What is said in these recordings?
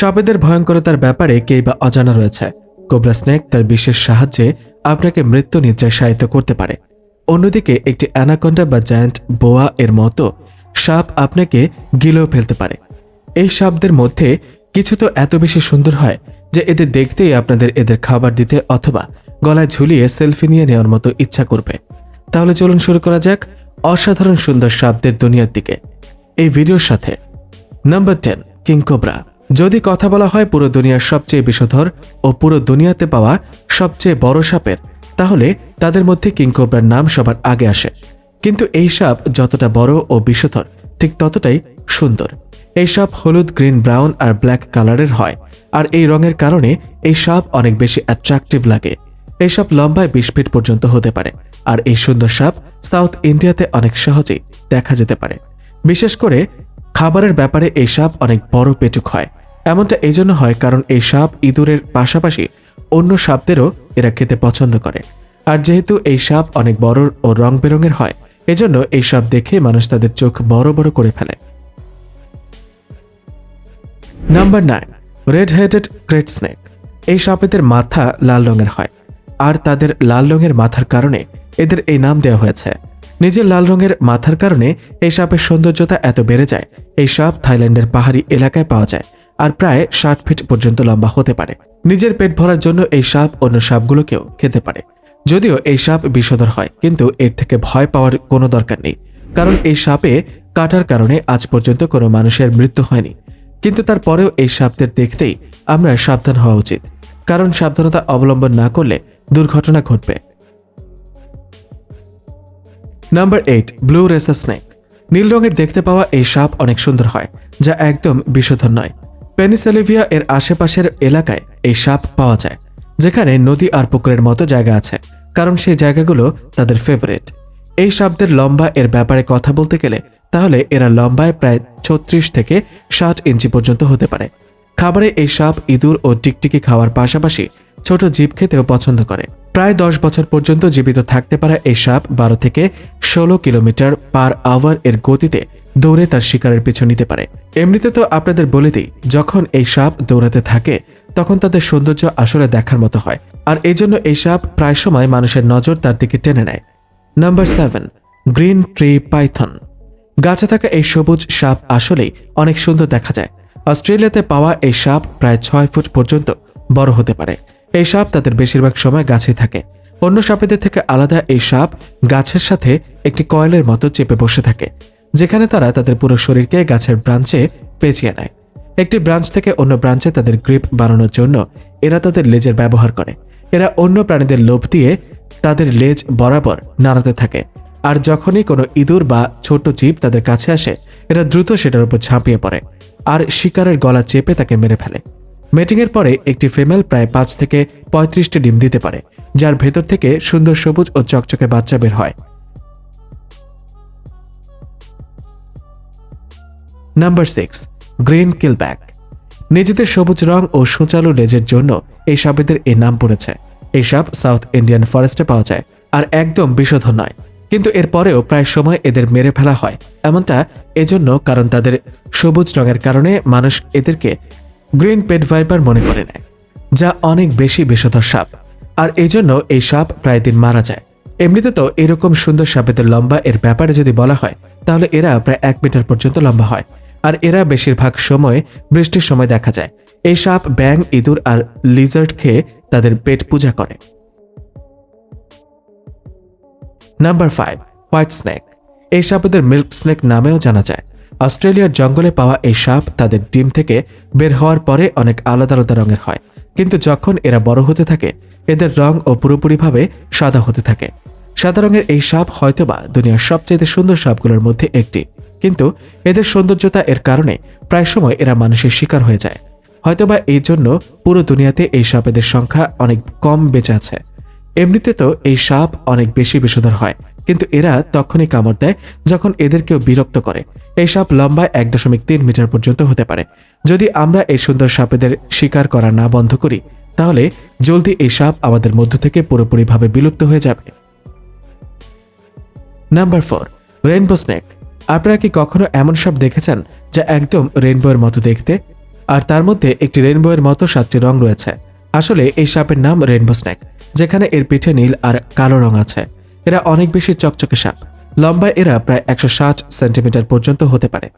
সাপেদের ভয়ঙ্করতার ব্যাপারে কেই বা অজানা রয়েছে। কোবরা স্নেক তার বিশেষ সাহায্যে আপনাকে মৃত্যু নিদ্রায় সাহিত্য করতে পারে। অন্যদিকে একটি অ্যানাকন্ডা বা জায়ান্ট বোয়া এর মতো সাপ আপনাকে গিলেও ফেলতে পারে। এই সাপদের মধ্যে কিছু তো এত বেশি সুন্দর হয় যে এদের দেখতেই আপনাদের এদের খাবার দিতে অথবা গলায় ঝুলিয়ে সেলফি নিয়ে নেওয়ার মতো ইচ্ছা করবে। তাহলে চলুন শুরু করা যাক অসাধারণ সুন্দর সাপদের দুনিয়ার দিকে। এই ভিডিওর সাথে নাম্বার টেন কিংকোবরা যদি কথা বলা হয় পুরো দুনিয়ার সবচেয়ে বিষধর ও পুরো দুনিয়াতে পাওয়া সবচেয়ে বড় সাপের, তাহলে তাদের মধ্যে কিংকোবরার নাম সবার আগে আসে। কিন্তু এই সাপ যতটা বড় ও বিষধর, ঠিক ততটাই সুন্দর। এই সাপ হলুদ, গ্রিন, ব্রাউন আর ব্ল্যাক কালারের হয়, আর এই রঙের কারণে এই সাপ অনেক বেশি অ্যাট্রাকটিভ লাগে। এই সাপ লম্বায় বিশ ফিট পর্যন্ত হতে পারে, আর এই সুন্দর সাপ সাউথ ইন্ডিয়াতে অনেক সহজেই দেখা যেতে পারে। বিশেষ করে খাবারের ব্যাপারে এই সাপ অনেক বড় পেটুক হয় এমনটা এই জন্য হয় কারণ এই সাপ ইঁদুরের পাশাপাশি অন্য সাপদেরও এরা খেতে পছন্দ করে। আর যেহেতু এই সাপ অনেক বড় ও রং বেরঙের হয়, এজন্য এই সাপ দেখে মানুষ তাদের চোখ বড় বড় করে ফেলে। Number nine red headed great snake এই সাপেদের মাথা লাল রঙের হয়, আর তাদের লাল রঙের মাথার কারণে এদের এই নাম দেওয়া হয়েছে। নিজের লাল রঙের মাথার কারণে এই সাপের সৌন্দর্যতা এত বেড়ে যায়, এই সাপ থাইল্যান্ডের পাহাড়ি এলাকায় পাওয়া যায় আর প্রায় ষাট ফিট পর্যন্ত লম্বা হতে পারে। নিজের পেট ভরার জন্য এই সাপ অন্য সাপগুলোকেও খেতে পারে। যদিও এই সাপ বিষধর হয়, কিন্তু এর থেকে ভয় পাওয়ার কোনো দরকার নেই। কারণ এই সাপে কাটার কারণে আজ পর্যন্ত কোনো মানুষের মৃত্যু হয়নি। কিন্তু তারপরেও এই সাপদের দেখতেই আমরা সাবধান হওয়া উচিত। কারণ সাবধানতা অবলম্বন না করলে দুর্ঘটনা ঘটবে। Number eight, blue racer snake. নীল রঙের দেখতে পাওয়া এই সাপ অনেক সুন্দর হয়, যা একদম বিশোধন নয়। পেনিসেলিভিয়া এর আশেপাশের এলাকায় এই সাপ পাওয়া যায়, যেখানে নদী আর পুকুরের মতো জায়গা আছে, কারণ সেই জায়গাগুলো তাদের ফেভারিট এই সাপদের লম্বা এর ব্যাপারে কথা বলতে গেলে তাহলে এরা লম্বায় প্রায় ছত্রিশ থেকে ষাট ইঞ্চি পর্যন্ত হতে পারে। খাবারে এই সাপ ইঁদুর ও টিকটিকি খাওয়ার পাশাপাশি ছোট জীব খেতেও পছন্দ করে। প্রায় দশ বছর পর্যন্ত জীবিত থাকতে পারা এই সাপ বারো থেকে ষোলো কিলোমিটার পার আওয়ার এর গতিতে দৌড়ে তার শিকারের পিছু নিতে পারে। এমনিতে তো আপনাদের বলে দিই, যখন এই সাপ দৌড়াতে থাকে, তখন তাদের সৌন্দর্য আসলে দেখার মতো হয়। আর এই জন্য এই সাপ প্রায় সময় মানুষের নজর তার দিকে টেনে নেয়। Number seven green tree python গাছে থাকা এই সবুজ সাপ আসলেই অনেক সুন্দর দেখা যায়। অস্ট্রেলিয়াতে পাওয়া এই সাপ প্রায় ছয় ফুট পর্যন্ত বড় হতে পারে। এই সাপ তাদের বেশিরভাগ সময় গাছে থাকে। অন্য সাপেদের থেকে আলাদা এই সাপ গাছের সাথে একটি কয়েলের মতো চেপে বসে থাকে। যেখানে তারা তাদের পুরো শরীরকে গাছের ব্রাঞ্চে পেঁচিয়ে নেয়। একটি ব্রাঞ্চ থেকে অন্য ব্রাঞ্চে তাদের গ্রিপ বানানোর জন্য এরা তাদের লেজের ব্যবহার করে। এরা অন্য প্রাণীদের লোভ দিয়ে তাদের লেজ বরাবর নাড়াতে থাকে। আর যখনই কোনো ইঁদুর বা ছোট জীব তাদের কাছে আসে, এরা দ্রুত সেটার উপর ঝাঁপিয়ে পড়ে আর শিকারের গলা চেপে তাকে মেরে ফেলে। মেটিংয়ের পরে একটি ফিমেল প্রায় পাঁচ থেকে পঁয়ত্রিশটি ডিম দিতে পারে, যার ভেতর থেকে সুন্দর সবুজ ও চকচকে বাচ্চা বের হয়। নাম্বার সিক্স গ্রিন কিলব্যাক নিজেদের সবুজ রং ও সুচালু লেজের জন্য এই সাপেদের এই নাম পড়েছে। এই সাপ সাউথ ইন্ডিয়ান ফরেস্টে পাওয়া যায়, আর একদম বিষধর নয়। কিন্তু এরপরেও প্রায় সময় এদের মেরে ফেলা হয়, এমনটা এজন্য কারণ তাদের সবুজ রঙের কারণে মানুষ এদেরকে গ্রিন পেট ভাইপার মনে করে নেয়, যা অনেক বেশি বিষধর সাপ। আর এই জন্য এই সাপ প্রায় দিন মারা যায়। এমনিতে তো এরকম সুন্দর সাপেদের লম্বা এর ব্যাপারে যদি বলা হয় তাহলে এরা প্রায় এক মিটার পর্যন্ত লম্বা হয়। আর এরা বেশিরভাগ সময় বৃষ্টির সময় দেখা যায়। এই সাপ, ব্যাং, ইঁদুর আর লিজার্ড খেয়ে তাদের পেট পূজা করে। নাম্বার ফাইভ হোয়াইট স্নেক এই সাপদের মিল্ক স্নেক নামেও জানা যায়। অস্ট্রেলিয়ার জঙ্গলে পাওয়া এই সাপ তাদের ডিম থেকে বের হওয়ার পরে অনেক আলাদা আলাদা রঙের হয়। কিন্তু যখন এরা বড় হতে থাকে, এদের রং ও পুরোপুরিভাবে সাদা হতে থাকে। সাদা রঙের এই সাপ হয়তোবা দুনিয়ার সবচেয়ে সুন্দর সাপগুলোর মধ্যে একটি। কিন্তু এদের সৌন্দর্যতা এর কারণে প্রায় সময় এরা মানুষের শিকার হয়ে যায়। হয়তোবা এই জন্য পুরো দুনিয়াতে এই সাপেদের সংখ্যা অনেক কম বেঁচে আছে। এমনিতে তো এই সাপ অনেক বেশি বিষধর হয়, কিন্তু এরা তখনই কামড় দেয় যখন এদের কেউ বিরক্ত করে। এই সাপ লম্বায় এক দশমিক তিন মিটার পর্যন্ত হতে পারে। যদি আমরা এই সুন্দর সাপেদের শিকার করা না বন্ধ করি, তাহলে জলদি এই সাপ আমাদের মধ্য থেকে পুরোপুরিভাবে বিলুপ্ত হয়ে যাবে। নাম্বার ফোর রেইনবো স্নেক আপনারা কি কখনো এমন সাপ দেখেছেন যা একদম রেইনবোয়ের মতো দেখতে? আর তার মধ্যে একটি রেনবোয়ের মতো সাতটি রং রয়েছে। আসলে এই সাপের নাম রেনবো স্নেক যেখানে এর পিঠে নীল আর কালো রং আছে। এরা অনেক বেশি চকচকে সাপ। লম্বায় এরা প্রায় একশো ষাট সেন্টিমিটার পর্যন্ত হতে পারে।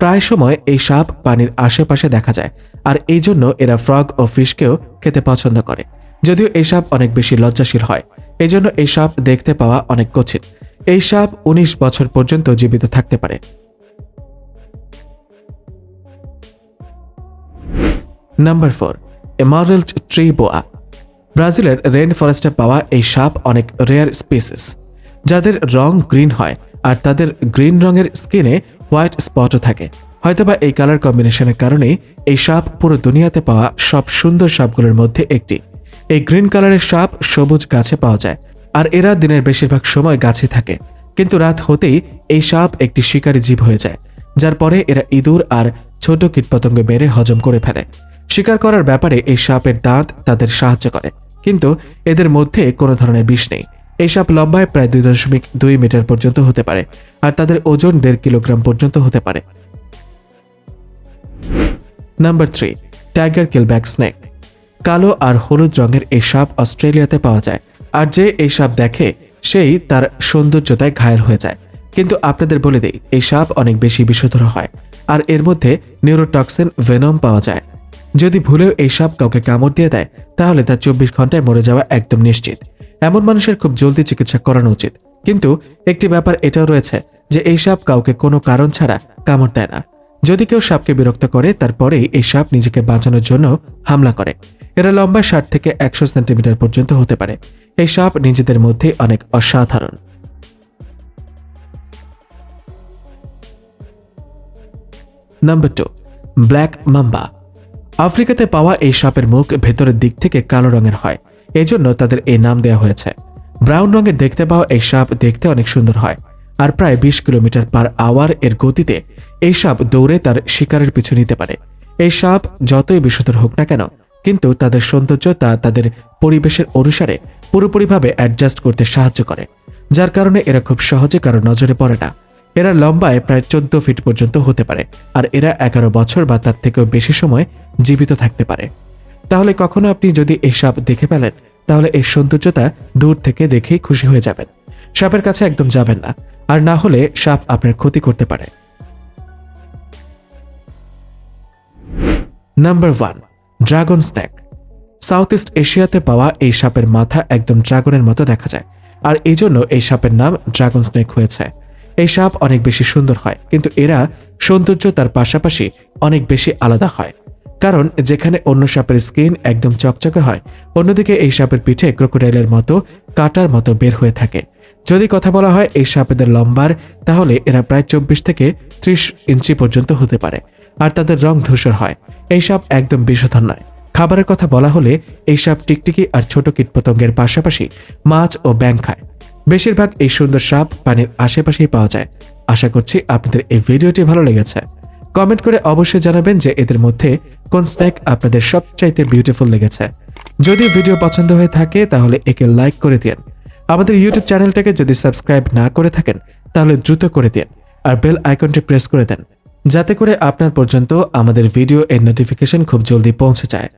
প্রায় সময় এই সাপ পানির আশেপাশে দেখা যায়, আর এই জন্য এরা ফ্রগ ও ফিশকেও খেতে পছন্দ করে। যদিও এই সাপ অনেক বেশি লজ্জাশীল হয় এই জন্য এই সাপ দেখতে পাওয়া অনেক কঠিন। এই সাপ উনিশ বছর পর্যন্ত জীবিত থাকতে পারে। Number four emerald tree boa ব্রাজিলের রেন ফরেস্টে পাওয়া এই সাপ অনেক রেয়ার স্পিসিস যাদের রং গ্রিন হয় আর তাদের গ্রিন রঙের স্কিনে হোয়াইট স্পটও থাকে। হয়তোবা এই কালার কম্বিনেশনের কারণেই এই সাপ পুরো দুনিয়াতে পাওয়া সব সুন্দর সাপগুলোর মধ্যে একটি। এই গ্রিন কালারের সাপ সবুজ গাছে পাওয়া যায় আর এরা দিনের বেশিরভাগ সময় গাছে থাকে। কিন্তু রাত হতেই এই সাপ একটি শিকারী জীব হয়ে যায়, যার পরে এরা ইঁদুর আর ছোট কীটপতঙ্গ মেরে হজম করে ফেলে। শিকার করার ব্যাপারে এই সাপের দাঁত তাদের সাহায্য করে, কিন্তু এদের মধ্যে কোনো ধরনের বিষ নেই। এই সাপ লম্বায় প্রায় দুই দশমিক দুই মিটার পর্যন্ত হতে পারে, আর তাদের ওজন দেড় কিলোগ্রাম পর্যন্ত হতে পারে। Number three, tiger keelback snake. কালো আর হলুদ রঙের এই সাপ অস্ট্রেলিয়াতে পাওয়া যায় আর যে এই সাপ দেখে, সেই তার সৌন্দর্যতায় ঘায়ল হয়ে যায়। কিন্তু আপনাদের বলে দেই এই সাপ অনেক বেশি বিষধর হয়, আর এর মধ্যে নিউরোটক্সিন ভেনম পাওয়া যায়। যদি ভুলেও এই সাপ কাউকে কামড় দিয়ে দেয়, তাহলে তার চব্বিশ ঘন্টায় মরে যাওয়া একদম নিশ্চিত। এমন মানুষের খুব জলদি চিকিৎসা করানো উচিত। কিন্তু একটি ব্যাপার এটাও রয়েছে যে এই সাপ কাউকে কোনো কারণ ছাড়া কামড় দেয় না। যদি কেউ সাপকে বিরক্ত করে, তারপরেই এই সাপ নিজেকে বাঁচানোর জন্য হামলা করে। এরা লম্বা ষাট থেকে একশো সেন্টিমিটার পর্যন্ত হতে পারে। এই সাপ নিজেদের মধ্যে অনেক অসাধারণ। নাম্বার টু ব্ল্যাক মাম্বা আফ্রিকাতে পাওয়া এই সাপের মুখ ভেতরের দিক থেকে কালো রঙের হয়। এজন্য তাদের এই নাম দেওয়া হয়েছে। ব্রাউন রঙের দেখতে পাওয়া এই সাপ দেখতে অনেক সুন্দর হয়। আর প্রায় বিশ কিলোমিটার পার আওয়ার এর গতিতে এই সাপ দৌড়ে তার শিকারের পিছু নিতে পারে। এই সাপ যতই বিষধর হোক না কেন, কিন্তু তাদের সৌন্দর্য তা তাদের পরিবেশের অনুসারে পুরোপুরিভাবে অ্যাডজাস্ট করতে সাহায্য করে, যার কারণে এরা খুব সহজে কারও নজরে পড়ে না। এরা লম্বায় প্রায় চোদ্দ ফিট পর্যন্ত হতে পারে, আর এরা এগারো বছর বা তার থেকেও বেশি সময় জীবিত থাকতে পারে। তাহলে কখনো আপনি যদি এই সাপ দেখে ফেলেন, তাহলে এই সৌন্দর্যতা দূর থেকে দেখেই খুশি হয়ে যাবেন। সাপের কাছে একদম যাবেন না, আর না হলে সাপ আপনার ক্ষতি করতে পারে। Number one dragon snake south east এশিয়াতে পাওয়া এই সাপের মাথা একদম ড্রাগনের মতো দেখা যায়। আর এই জন্য এই সাপের নাম ড্রাগন স্নেক হয়েছে। এই সাপ অনেক বেশি সুন্দর হয়, কিন্তু এরা সৌন্দর্য তার পাশাপাশি অনেক বেশি আলাদা হয়। কারণ যেখানে অন্য সাপের স্কিন একদম চকচকে হয়, অন্যদিকে এই সাপের পিঠে ক্রোকোডাইলের মতো কাটার মতো বের হয়ে থাকে। যদি কথা বলা হয় এই সাপেদের লম্বার, তাহলে এরা প্রায় চব্বিশ থেকে ত্রিশ ইঞ্চি পর্যন্ত হতে পারে। আর তাদের রং ধূসর হয়। এই সাপ একদম বিষধর নয়। খাবারের কথা বলা হলে এই সাপ টিকটিকি আর ছোট কীটপতঙ্গের পাশাপাশি মাছ ও ব্যাং খায়। বেশিরভাগ এই সুন্দর সাপ পানির আশেপাশেই পাওয়া যায়। আশা করছি আপনাদের এই ভিডিওটি ভালো লেগেছে। কমেন্ট করে অবশ্যই জানাবেন যে এদের মধ্যে কোন স্ন্যাক আপনাদের সবচাইতে বিউটিফুল লেগেছে। যদি ভিডিও পছন্দ হয়ে থাকে, তাহলে একে লাইক করে দিন আমাদের ইউটিউব চ্যানেলটাকে যদি সাবস্ক্রাইব না করে থাকেন, তাহলে দ্রুত করে দিন আর বেল আইকনটি প্রেস করে দেন। যাতে করে আপনার পর্যন্ত আমাদের ভিডিও এর নোটিফিকেশন খুব জলদি পৌঁছে যায়।